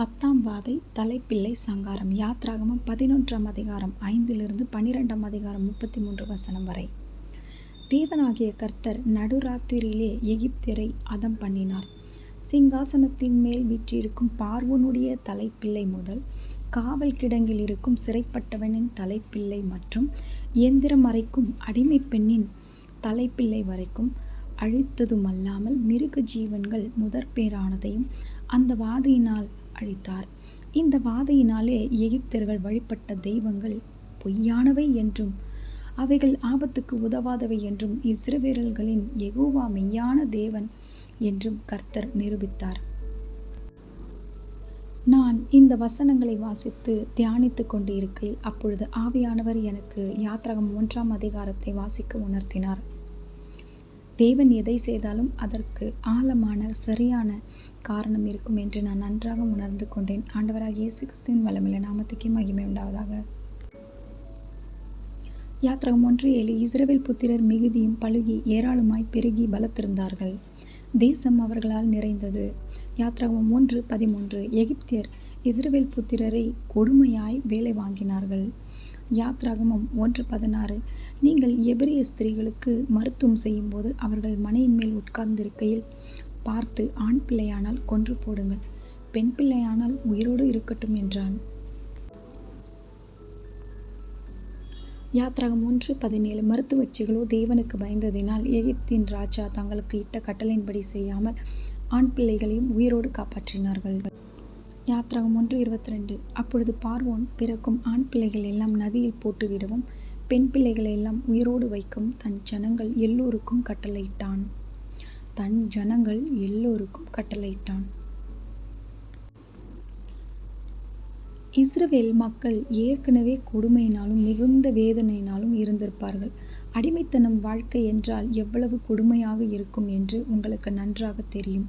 பத்தாம் வாதை தலைப்பிள்ளை சங்காரம். யாத்ராகமம் பதினொன்றாம் அதிகாரம் ஐந்திலிருந்து பனிரெண்டாம் அதிகாரம் முப்பத்தி மூன்று வசனம் வரை. தேவனாகிய கர்த்தர் நடுராத்திரியிலே எகிப்தியரை அதம் பண்ணினார். சிங்காசனத்தின் மேல் வீற்றிருக்கும் பார்வனுடைய தலைப்பிள்ளை முதல் காவல் கிடங்கில் இருக்கும் சிறைப்பட்டவனின் தலைப்பிள்ளை மற்றும் இயந்திரம் அறைக்கும் அடிமை பெண்ணின் தலைப்பிள்ளை வரைக்கும் அழித்ததுமல்லாமல் மிருக ஜீவன்கள் முதற்பேரானதையும் அந்த வாதியினால் அழித்தார். இந்த வாதையினாலே எகிப்தியர்கள் வழிபட்ட தெய்வங்கள் பொய்யானவை என்றும் அவைகள் ஆபத்துக்கு உதவாதவை என்றும் இஸ்ரவேலர்களின் எகோவா மெய்யான தேவன் என்றும் கர்த்தர் நிரூபித்தார். நான் இந்த வசனங்களை வாசித்து தியானித்து கொண்டு இருக்கையில் அப்பொழுது ஆவியானவர் எனக்கு யாத்ரகம் ஒன்றாம் அதிகாரத்தை வாசிக்க உணர்த்தினார். தேவன் எதை செய்தாலும் அதற்கு ஆழமான சரியான காரணம் இருக்கும் என்று நான் நன்றாக உணர்ந்து கொண்டேன். ஆண்டவராகிய இயேசு கிறிஸ்துவின் வளமில்ல நாமத்துக்கே மகிமை உண்டாவதாக. யாத்திரகம் ஒன்று ஏழு இஸ்ரவேல் புத்திரர் மிகுதியும் பழுகி ஏராளமாய் பெருகி பலத்திருந்தார்கள். தேசம் அவர்களால் நிறைந்தது. யாத்ராகம் ஒன்று பதிமூன்று. எகிப்தியர் இஸ்ரவேல் புத்திரரை கொடுமையாய் வேலை வாங்கினார்கள். யாத்ராகமம் ஒன்று பதினாறு. நீங்கள் எபிரிய ஸ்திரீகளுக்கு மருத்துவம் செய்யும்போது அவர்கள் மனையின் மேல் உட்கார்ந்திருக்கையில் பார்த்து ஆண் பிள்ளையானால் கொன்று போடுங்கள். பெண் பிள்ளையானால் உயிரோடு இருக்கட்டும் என்றான். யாத்ராகம் ஒன்று பதினேழு மருத்துவச்சிகளோ தேவனுக்கு பயந்ததினால் எகிப்தின் ராஜா தங்களுக்கு இட்ட கட்டளையின்படி செய்யாமல் ஆண் பிள்ளைகளையும் உயிரோடு காப்பாற்றினார்கள். யாத்ராகம் ஒன்று இருபத்தி ரெண்டு அப்பொழுது பார்வோன் பிறக்கும் ஆண் பிள்ளைகள் எல்லாம் நதியில் போட்டுவிடவும் பெண் பிள்ளைகளை எல்லாம் உயிரோடு வைக்கும் தன் ஜனங்கள் எல்லோருக்கும் கட்டளையிட்டான். தன் ஜனங்கள் எல்லோருக்கும் கட்டளையிட்டான். இஸ்ரவேல் மக்கள் ஏற்கனவே கொடுமையினாலும் மிகுந்த வேதனையினாலும் இருந்திருப்பார்கள். அடிமைத்தனம் வாழ்க்கை என்றால் எவ்வளவு கொடுமையாக இருக்கும் என்று உங்களுக்கு நன்றாக தெரியும்.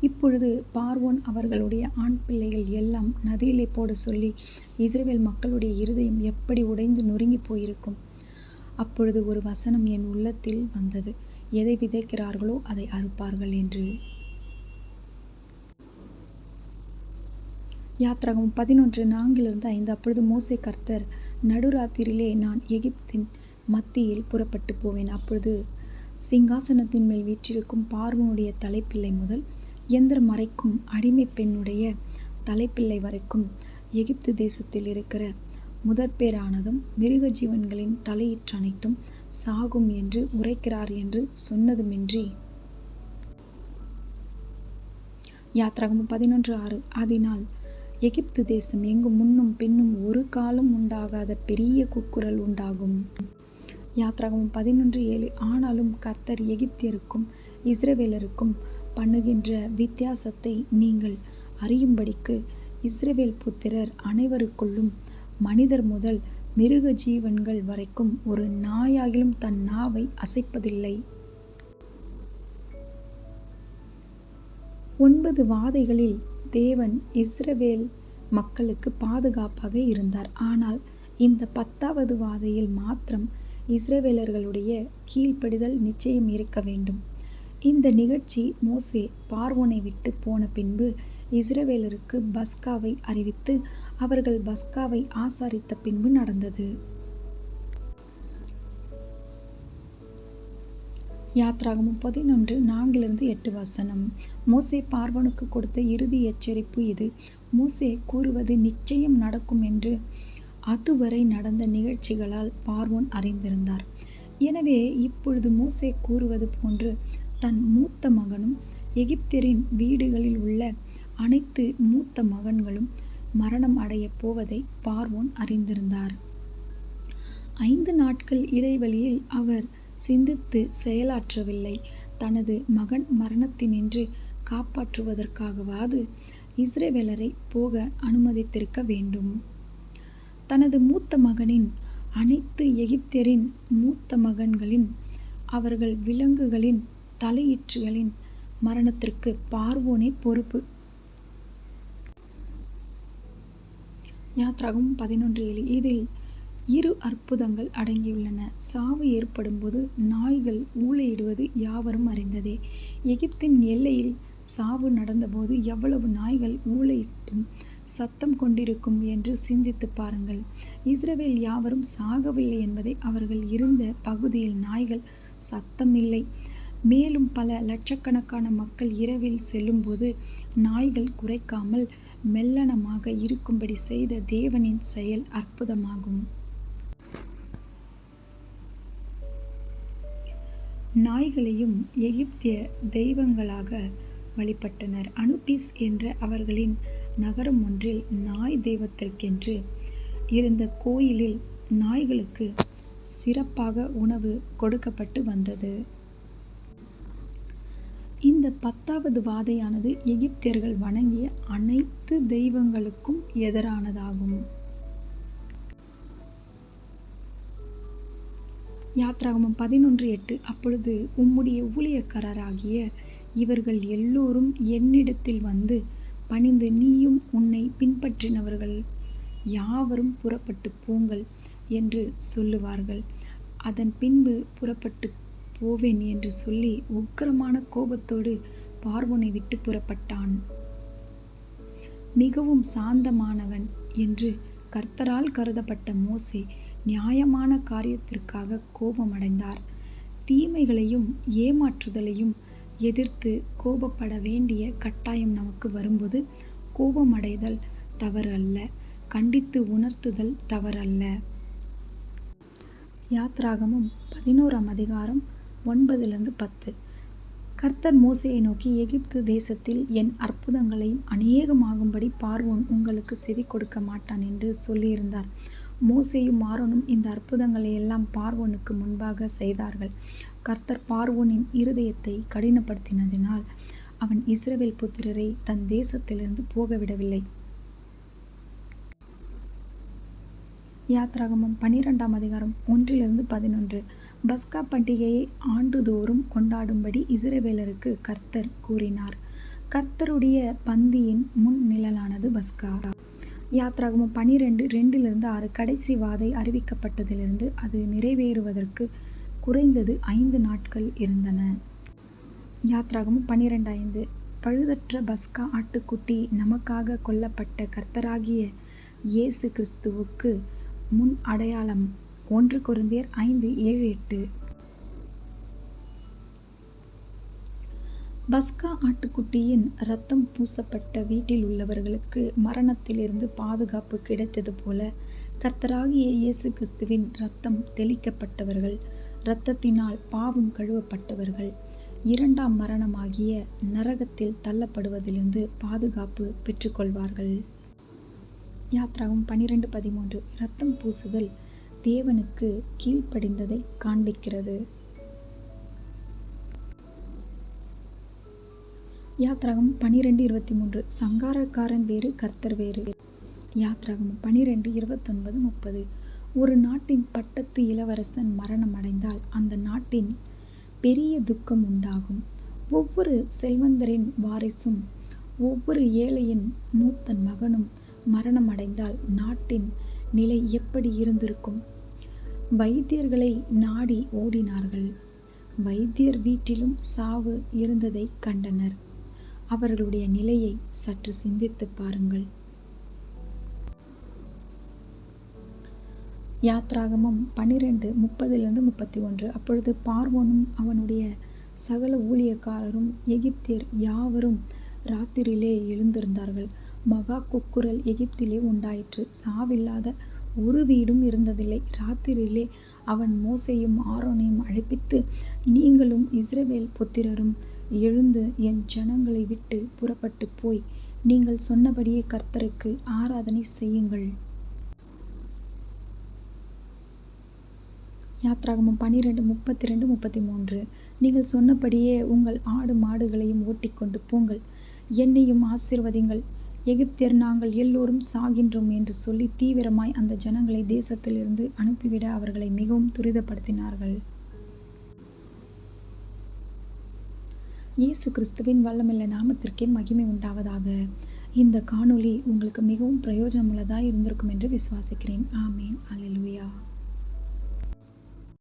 இப்பொழுது பார்வோன் அவர்களுடைய ஆண் பிள்ளைகள் எல்லாம் நதியிலே போட சொல்லி இஸ்ரவேல் மக்களுடைய இருதயம் எப்படி உடைந்து நொறுங்கி போயிருக்கும்? அப்பொழுது ஒரு வசனம் என் உள்ளத்தில் வந்தது. எதை விதைக்கிறார்களோ அதை அறுப்பார்கள் என்று யாத்ராகம் பதினொன்று நான்கிலிருந்து ஐந்து. அப்பொழுது மோசே கர்த்தர் நடுராத்திரியிலே நான் எகிப்தின் மத்தியில் புறப்பட்டு போவேன். அப்பொழுது சிங்காசனத்தின் மேல் வீற்றிருக்கும் பார்வனுடைய தலைப்பிள்ளை முதல் எந்திர மறைக்கும் அடிமை பெண்ணுடைய தலைப்பிள்ளை வரைக்கும் எகிப்து தேசத்தில் இருக்கிற முதற்பேரானதும் மிருக ஜீவன்களின் தலையிற்றனைத்தும் சாகும் என்று உரைக்கிறார் என்று சொன்னதுமின்றி. யாத்ராகம் பதினொன்று ஆறு. அதனால் எகிப்து தேசம் எங்கும் முன்னும் பின்னும் ஒரு காலம் உண்டாகாத பெரிய குக்குரல் உண்டாகும். யாத்ராகவும் பதினொன்று ஏழு ஆனாலும் கர்த்தர் எகிப்தியருக்கும் இஸ்ரவேலருக்கும் பண்ணுகின்ற வித்தியாசத்தை நீங்கள் அறியும்படிக்கு இஸ்ரவேல் புத்திரர் அனைவருக்குள்ளும் மனிதர் முதல் மிருக ஜீவன்கள் வரைக்கும் ஒரு நாயாகிலும் தன் நாவை அசைப்பதில்லை. ஒன்பது வாதைகளில் தேவன் இஸ்ரவேல் மக்களுக்கு பாதுகாப்பாக இருந்தார். ஆனால் இந்த பத்தாவது வாதையில் மாத்திரம் இஸ்ரவேலர்களுடைய கீழ்ப்படிதல் நிச்சயம் இருக்க வேண்டும். இந்த நிகழ்ச்சி மோசே பார்வோனை விட்டு போன பின்பு இஸ்ரவேலருக்கு பஸ்காவை அறிவித்து அவர்கள் பஸ்காவை ஆசாரித்த பின்பு நடந்தது. யாத்ராகமும் பதினொன்று நான்கிலிருந்து எட்டு வசனம். மோசே பார்வனுக்கு கொடுத்த இறுதி எச்சரிப்பு இது. மோசே கூறுவது நிச்சயம் நடக்கும் என்று. அதுவரை நடந்த நிகழ்ச்சிகளால் பார்வோன் அறிந்திருந்தார். எனவே இப்பொழுது மோசே கூறுவது போன்று தன் மூத்த மகனும் எகிப்தியரின் வீடுகளில் உள்ள அனைத்து மூத்த மகன்களும் மரணம் அடையப் போவதை பார்வோன் அறிந்திருந்தார். ஐந்து நாட்கள் இடைவெளியில் அவர் சிந்தித்து செயலாற்றவில்லை. தனது மகன் மரணத்தினின்று காப்பாற்றுவதற்காகவாது இஸ்ரேவேலரை போக அனுமதித்திருக்க வேண்டும். தனது மூத்த மகனின் அனைத்து எகிப்தியரின் மூத்த மகன்களின் அவர்கள் விலங்குகளின் தலையீற்றுகளின் மரணத்திற்கு பார்வோனே பொறுப்பு. யாத்ராகும் பதினொன்று ஏழு. இதில் இரு அற்புதங்கள் அடங்கியுள்ளன. சாவு ஏற்படும்போது நாய்கள் ஊளையிடுவது யாவரும் அறிந்ததே. எகிப்தின் எல்லையில் சாவு நடந்தபோது எவ்வளவு நாய்கள் ஊளையிட்டும் சத்தம் கொண்டிருக்கும் என்று சிந்தித்து பாருங்கள். இஸ்ரவேல் யாவரும் சாகவில்லை என்பதை அவர்கள் இருந்த பகுதியில் நாய்கள் சத்தம் இல்லை மேலும் பல லட்சக்கணக்கான மக்கள் இரவில் செல்லும்போது நாய்கள் குறைக்காமல் மெல்லனமாக இருக்கும்படி செய்த தேவனின் செயல் அற்புதமாகும். நாய்களையும் எகிப்திய தெய்வங்களாக வழிபட்டனர். அனுபிஸ் என்ற அவர்களின் நகரம் ஒன்றில் நாய் தெய்வத்திற்கென்று இருந்த கோயிலில் நாய்களுக்கு சிறப்பாக உணவு கொடுக்கப்பட்டு வந்தது. இந்த பத்தாவது வாதையானது எகிப்தியர்கள் வணங்கிய அனைத்து தெய்வங்களுக்கும் எதிரானதாகும். யாத்ராகமம் பதினொன்று எட்டு. அப்பொழுது உம்முடைய ஊழியக்காரராகிய இவர்கள் எல்லோரும் என்னிடத்தில் வந்து பணிந்து நீயும் உன்னை பின்பற்றினவர்கள் யாவரும் புறப்பட்டு போங்கள் என்று சொல்லுவார்கள். அதன் பின்பு புறப்பட்டு போவேன் என்று சொல்லி உக்கிரமான கோபத்தோடு பார்வனை விட்டு புறப்பட்டான். மிகவும் சாந்தமானவன் என்று கர்த்தரால் கருதப்பட்ட மோசே நியாயமான காரியத்திற்காக கோபமடைந்தார். தீமைகளையும் ஏமாற்றுதலையும் எதிர்த்து கோபப்பட வேண்டிய கட்டாயம் நமக்கு வரும்போது கோபமடைதல் தவறு அல்ல கண்டித்து உணர்த்துதல் தவறல்ல. யாத்ராகமும் பதினோராம் அதிகாரம் ஒன்பதிலிருந்து பத்து. கர்த்தர் மோசையை நோக்கி எகிப்து தேசத்தில் என் அற்புதங்களையும் அநேகமாகும்படி பார்வோன் உங்களுக்கு செவி கொடுக்க மாட்டான் என்று சொல்லியிருந்தார். மோசையும் மாறனும் இந்த அற்புதங்களை எல்லாம் பார்வோனுக்கு முன்பாக செய்தார்கள். கர்த்தர் பார்வோனின் இருதயத்தை கடினப்படுத்தினதினால் அவன் இஸ்ரவேல் புத்திரரை தன் தேசத்திலிருந்து போகவிடவில்லை. யாத்ராகமம் பன்னிரெண்டாம் அதிகாரம் ஒன்றிலிருந்து பதினொன்று. பஸ்கா பண்டிகையை ஆண்டுதோறும் கொண்டாடும்படி இஸ்ரேவேலருக்கு கர்த்தர் கூறினார். கர்த்தருடைய பந்தியின் முன் நிழலானது பஸ்கா. யாத்ராகமம் பனிரெண்டு ரெண்டிலிருந்து ஆறு கடைசி வாதை அறிவிக்கப்பட்டதிலிருந்து அது நிறைவேறுவதற்கு குறைந்தது ஐந்து நாட்கள் இருந்தன. யாத்ராகமும் பன்னிரெண்டு ஐந்து. பழுதற்ற பஸ்கா ஆட்டுக்குட்டி நமக்காக கொல்லப்பட்ட கர்த்தராகிய இயேசு கிறிஸ்துவுக்கு முன் அடையாளம். ஒன்று குருந்தியர் ஐந்து ஏழு எட்டு. பஸ்கா ஆட்டுக்குட்டியின் இரத்தம் பூசப்பட்ட வீட்டில் உள்ளவர்களுக்கு மரணத்திலிருந்து பாதுகாப்பு கிடைத்தது போல கர்த்தராகிய இயேசு கிறிஸ்துவின் இரத்தம் தெளிக்கப்பட்டவர்கள் இரத்தத்தினால் பாவம் கழுவப்பட்டவர்கள் இரண்டாம் மரணமாகிய நரகத்தில் தள்ளப்படுவதிலிருந்து பாதுகாப்பு பெற்றுக்கொள்வார்கள். யாத்ராவும் பனிரெண்டு பதிமூன்று. இரத்தம் பூசுதல் தேவனுக்கு கீழ்ப்படிந்ததை காண்பிக்கிறது. யாத்ராகம் பனிரெண்டு இருபத்தி மூன்று சங்காரக்காரன் வேறு கர்த்தர் வேறு. யாத்ராகம் பனிரெண்டு இருபத்தொன்பது முப்பது. ஒரு நாட்டின் பட்டத்து இளவரசன் மரணம் அடைந்தால் அந்த நாட்டின் பெரிய துக்கம் உண்டாகும். ஒவ்வொரு செல்வந்தரின் வாரிசும் ஒவ்வொரு ஏழையின் மூத்த மகனும் மரணம் அடைந்தால் நாட்டின் நிலை எப்படி இருந்திருக்கும்? வைத்தியர்களை நாடி ஓடினார்கள். வைத்தியர் வீட்டிலும் சாவு இருந்ததை கண்டனர். அவர்களுடைய நிலையை சற்று சிந்தித்து பாருங்கள். யாத்ராகமம் பன்னிரெண்டு முப்பதிலிருந்து முப்பத்தி ஒன்று. அப்பொழுது பார்வோனும் அவனுடைய சகல ஊழியக்காரரும் எகிப்தியர் யாவரும் ராத்திரியிலே எழுந்திருந்தார்கள். மகா குக்குரல் எகிப்திலே உண்டாயிற்று. சாவில்லாத ஒரு வீடும் இருந்ததில்லை. ராத்திரியிலே அவன் மோசையும் ஆரோனையும் அழைப்பித்து நீங்களும் இஸ்ரவேல் புத்திரரும் எழுந்து என் ஜனங்களை விட்டு புறப்பட்டு போய் நீங்கள் சொன்னபடியே கர்த்தருக்கு ஆராதனை செய்யுங்கள். யாத்ராகமம் பன்னிரெண்டு முப்பத்தி ரெண்டு முப்பத்தி மூன்று நீங்கள் சொன்னபடியே உங்கள் ஆடு மாடுகளையும் ஓட்டிக்கொண்டு போங்கள். என்னையும் ஆசிர்வதிங்கள். எகிப்தியர் நாங்கள் எல்லோரும் சாகின்றோம் என்று சொல்லி தீவிரமாய் அந்த ஜனங்களை தேசத்திலிருந்து அனுப்பிவிட அவர்களை மிகவும் துரிதப்படுத்தினார்கள். இயேசு கிறிஸ்துவின் வல்லமில்ல நாமத்திற்கே மகிமை உண்டாவதாக. இந்த காணொளி உங்களுக்கு மிகவும் பிரயோஜனமுள்ளதாக இருந்திருக்கும் என்று விசுவாசிக்கிறேன். ஆமேன். அலிலுயா